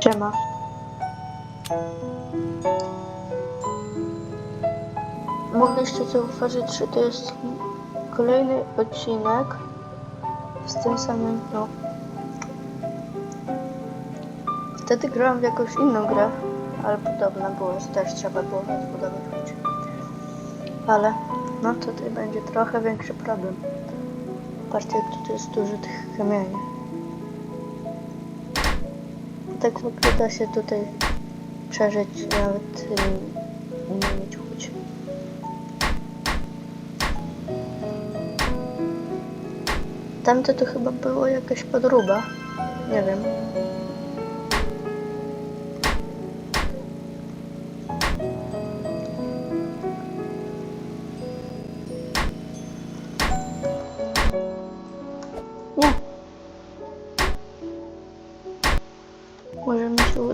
Siema. Mogliście zauważyć, że to jest kolejny odcinek z tym samym, no. Wtedy grałem w jakąś inną grę, ale podobna była, też trzeba było rozbudowywać. Ale, no tutaj będzie trochę większy problem. Patrzcie, jak tutaj jest dużo tych kamieni. Tak ogóle da się tutaj przeżyć nawet y, nie mieć. Tamte to chyba było jakaś podróba. Nie wiem.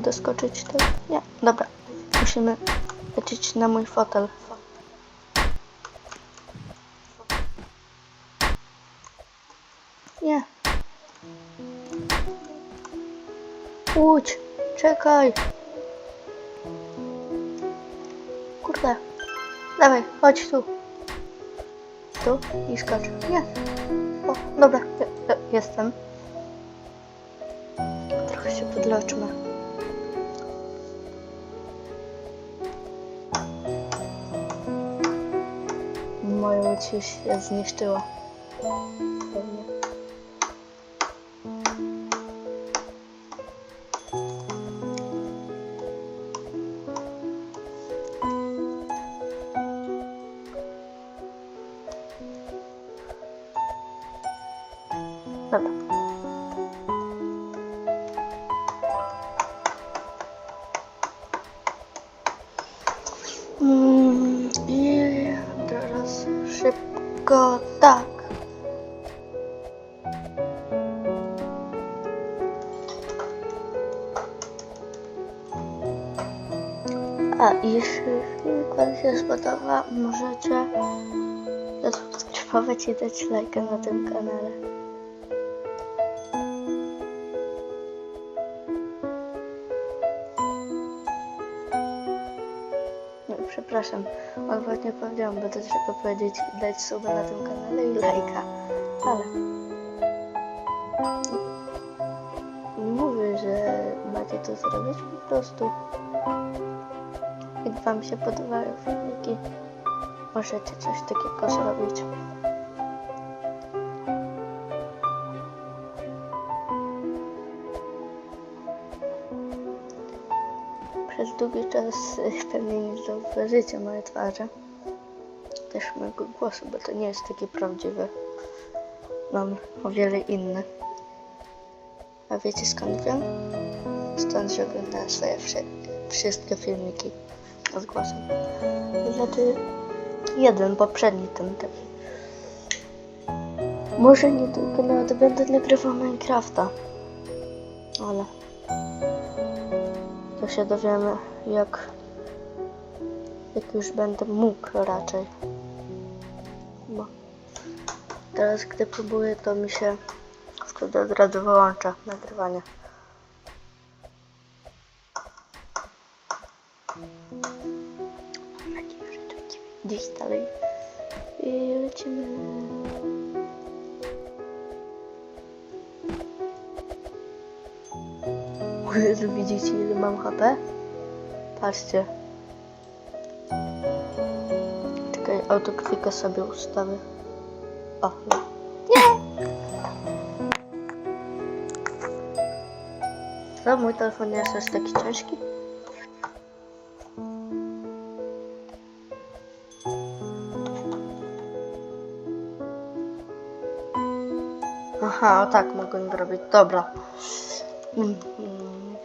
Mi się uda skoczyć to? Nie. Dobra. Musimy lecieć na mój fotel. Nie. Łódź, czekaj. Kurde. Dawaj, chodź tu. Tu i skacz. Nie. O, dobra, je, je, jestem. Trochę się podloczmy. Moja łódź już się zniszczyła. A jeśli film się spodoba, możecie zasubskrybować i dać lajka na tym kanale. No, przepraszam, odwrotnie powiedziałam, bo to trzeba powiedzieć dać suba na tym kanale i lajka, ale nie mówię, że macie to zrobić po prostu. Wam się podobają filmiki, możecie coś takiego zrobić. Przez długi czas y, pewnie nie zauważycie moje twarze. Też mojego głosu, bo to nie jest taki prawdziwy. Mam o wiele inny. A wiecie skąd wiem? Stąd, że oglądałem swoje wszy wszystkie filmiki z głosem. Znaczy jeden poprzedni ten taki. Może niedługo nawet będę nagrywał Minecrafta. Ale to się dowiemy jak jak już będę mógł raczej. Bo teraz gdy próbuję to mi się wtedy od razu wyłącza nagrywanie. Gdzieś dalej. I lecimy. Jezu, widzicie ile mam HP? Patrzcie. Czekaj, autoklikę sobie ustawię. O, no. Nie! Co, mój telefon jest aż taki ciężki? Aha, o tak mogę zrobić. Dobra. Mm, mm.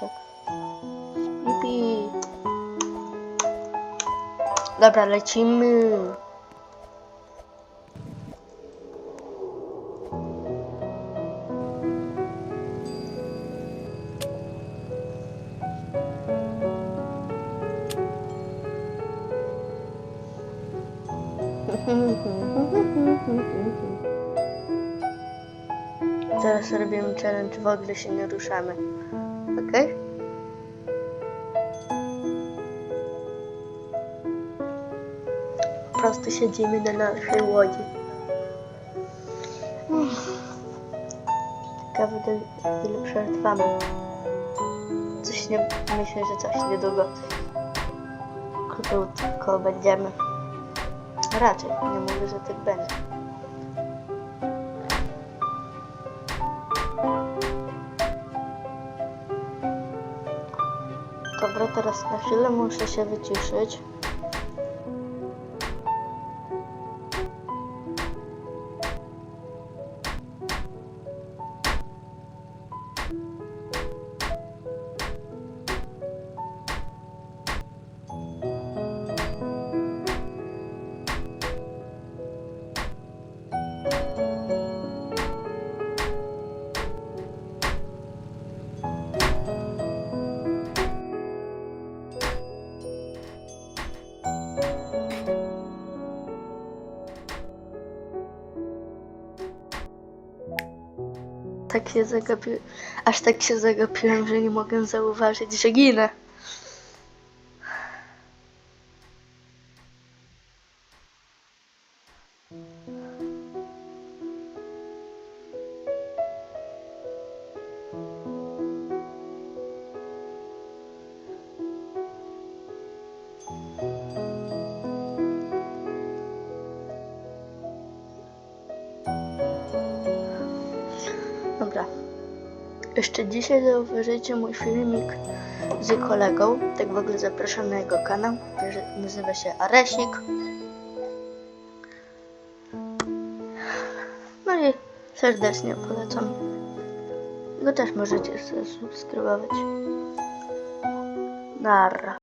Tak. Jupi. Dobra, lecimy. Teraz robimy challenge, w ogóle się nie ruszamy. Okej? Po prostu siedzimy na naszej łodzi. Ciekawe ile przetrwamy. Coś nie... Myślę, że coś niedługo. Krótko będziemy. Raczej, nie mówię, że tak będzie. Dobra, teraz na chwilę muszę się wyciszyć. Tak się zagapiłem, aż tak się zagapiłem, że nie mogę zauważyć, że ginę. Dobra. Jeszcze dzisiaj zauważycie mój filmik z kolegą. Tak w ogóle zapraszam na jego kanał. Nazywa się Aresik. No i serdecznie polecam. Go też możecie subskrybować. Narra.